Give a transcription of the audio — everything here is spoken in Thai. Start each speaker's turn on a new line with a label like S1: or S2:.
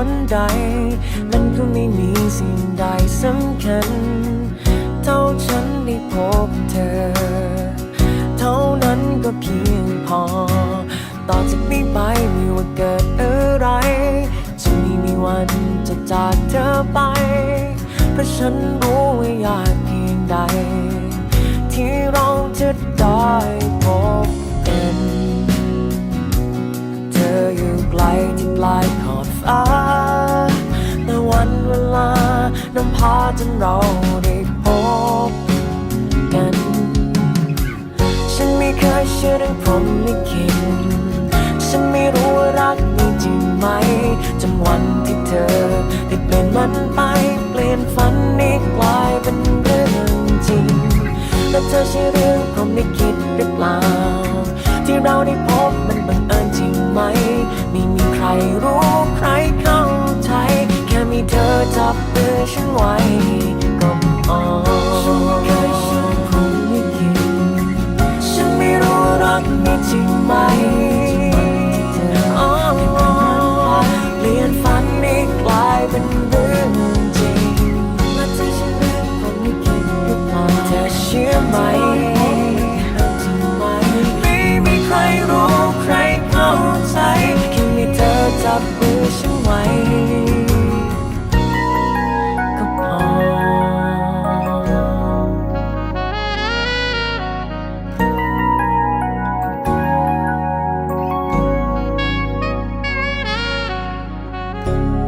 S1: เหตุผลใด มันก็ไม่มีสิ่งใดสำคัญ เท่าฉันได้พบเธอ เท่านั้นก็เพียงพอ ต่อจากนี้ไปไม่ว่าเกิดอะไร จะไม่มีวันจะจากเธอไป เพราะฉันรู้ว่ายากเพียงใด ที่เราจะได้พบกัน เธออยู่ไกลที่ปลาย ฟ้าแต่วันเวลานำพาจนเราได้พบกัน ฉันไม่เคยเชื่อเรื่องพรหมลิขิตฉันไม่รู้ว่ารักมีจริงไหมจนวันที่เธอได้เปลี่ยนมันไปเปลี่ยนฝันนี้กลายเป็นเรื่องจริง และเธอใช่เรื่องพรหมลิขิตหรือเปล่า ที่เราได้พบ ไม่มีใครรู้ใครเข้าใจ แค่มีเธอจับมือฉันไว้ thank you